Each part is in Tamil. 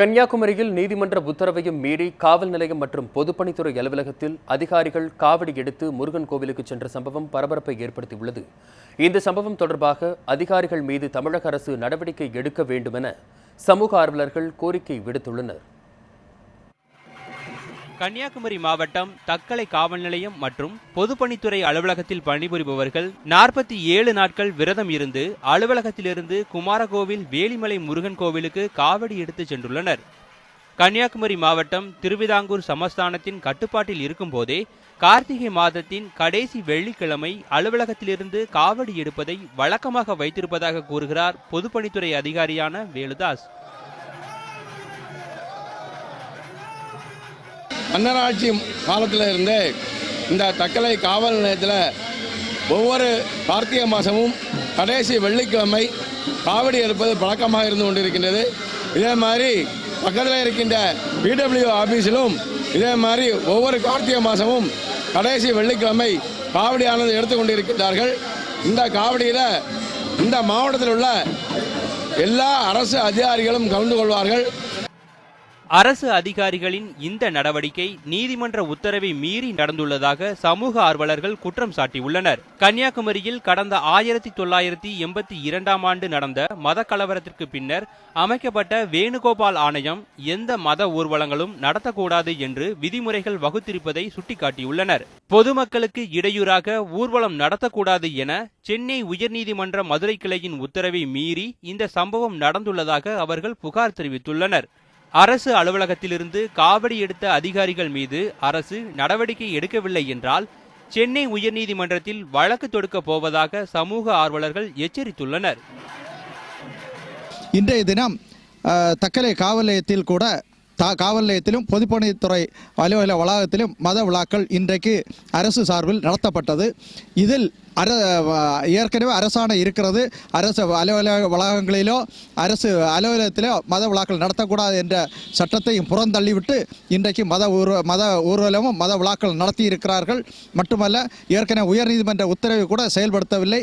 கன்னியாகுமரியில் நீதிமன்ற உத்தரவையும் மீறி காவல் நிலையம் மற்றும் பொதுப்பணித்துறை அலுவலகத்தில் அதிகாரிகள் காவடி எடுத்து முருகன் கோவிலுக்கு சென்ற சம்பவம் பரபரப்பை ஏற்படுத்தியுள்ளது. இந்த சம்பவம் தொடர்பாக அதிகாரிகள் மீது தமிழக அரசு நடவடிக்கை எடுக்க வேண்டுமென சமூக ஆர்வலர்கள் கோரிக்கை விடுத்துள்ளனர். கன்னியாகுமரி மாவட்டம் தக்கலை காவல் நிலையம் மற்றும் பொதுப்பணித்துறை அலுவலகத்தில் பணிபுரிபவர்கள் நாற்பத்தி ஏழு நாட்கள் விரதம் இருந்து அலுவலகத்திலிருந்து குமாரகோவில் வேலிமலை முருகன் கோவிலுக்கு காவடி எடுத்துச் சென்றுள்ளனர். கன்னியாகுமரி மாவட்டம் திருவிதாங்கூர் சமஸ்தானத்தின் கட்டுப்பாட்டில் இருக்கும்போதே கார்த்திகை மாதத்தின் கடைசி வெள்ளிக்கிழமை அலுவலகத்திலிருந்து காவடி எடுப்பதை வழக்கமாக வைத்திருப்பதாக கூறுகிறார் பொதுப்பணித்துறை அதிகாரியான வேலுதாஸ். மன்னராட்சி காலத்தில் இருந்தே இந்த தக்கலை காவல் நிலையத்தில் ஒவ்வொரு கார்த்திகை மாதமும் கடைசி வெள்ளிக்கிழமை காவடி எடுப்பது பழக்கமாக இருந்து கொண்டிருக்கின்றது. இதே மாதிரி பக்கத்தில் இருக்கின்ற பிடபிள்யூ ஆஃபீஸிலும் இதே மாதிரி ஒவ்வொரு கார்த்திகை மாதமும் கடைசி வெள்ளிக்கிழமை காவடியானது எடுத்து கொண்டிருக்கின்றார்கள். இந்த காவடியில் இந்த மாவட்டத்தில் உள்ள எல்லா அரசு அதிகாரிகளும் கலந்து கொள்வார்கள். அரசு அதிகாரிகளின் இந்த நடவடிக்கை நீதிமன்ற உத்தரவை மீறி நடந்துள்ளதாக சமூக ஆர்வலர்கள் குற்றம் சாட்டியுள்ளனர். கன்னியாகுமரியில் கடந்த ஆயிரத்தி தொள்ளாயிரத்தி எண்பத்தி இரண்டாம் ஆண்டு நடந்த மத கலவரத்திற்கு பின்னர் அமைக்கப்பட்ட வேணுகோபால் ஆணையம் எந்த மத ஊர்வலங்களும் நடத்தக்கூடாது என்று விதிமுறைகள் வகுத்திருப்பதை சுட்டிக்காட்டியுள்ளனர். பொதுமக்களுக்கு இடையூறாக ஊர்வலம் நடத்தக்கூடாது என சென்னை உயர்நீதிமன்ற மதுரை கிளையின் உத்தரவை மீறி இந்த சம்பவம் நடந்துள்ளதாக அவர்கள் புகார் தெரிவித்துள்ளனர். அரசு அலுவலகத்திலிருந்து காவடி எடுத்த அதிகாரிகள் மீது அரசு நடவடிக்கை எடுக்கவில்லை என்றால் சென்னை உயர்நீதிமன்றத்தில் வழக்கு தொடுக்கப் போவதாக சமூக ஆர்வலர்கள் எச்சரித்துள்ளனர். இன்றைய தினம் தக்கலை காவல் நிலையத்தில் கூட காவல் நிலையத்திலும் பொதுப்பணித்துறை அலுவலக வளாகத்திலும் மத விழாக்கள் இன்றைக்கு அரசு சார்பில் நடத்தப்பட்டது. இதில் அர ஏற்கனவே அரசாணை இருக்கிறது. அரசு அலுவலக வளாகங்களிலோ அரசு அலுவலகத்திலோ மத விழாக்கள் நடத்தக்கூடாது என்ற சட்டத்தையும் புறந்தள்ளிவிட்டு இன்றைக்கு மத ஊர்வ மத ஊர்வலமும் மத விழாக்கள் நடத்தி இருக்கிறார்கள் மட்டுமல்ல ஏற்கனவே உயர்நீதிமன்ற உத்தரவை கூட செயல்படுத்தவில்லை.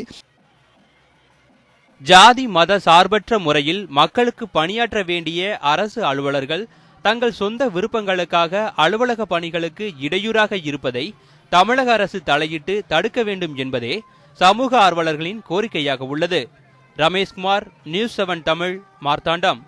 ஜாதி மத சார்பற்ற முறையில் மக்களுக்கு பணியாற்ற வேண்டிய அரசு அலுவலர்கள் தங்கள் சொந்த விருப்பங்களுக்காக அலுவலக பணிகளுக்கு இடையூறாக இருப்பதை தமிழக அரசு தலையிட்டு தடுக்க வேண்டும் என்பதே சமூக ஆர்வலர்களின் கோரிக்கையாக உள்ளது. Ramesh Kumar news seven Tamil Marthandam.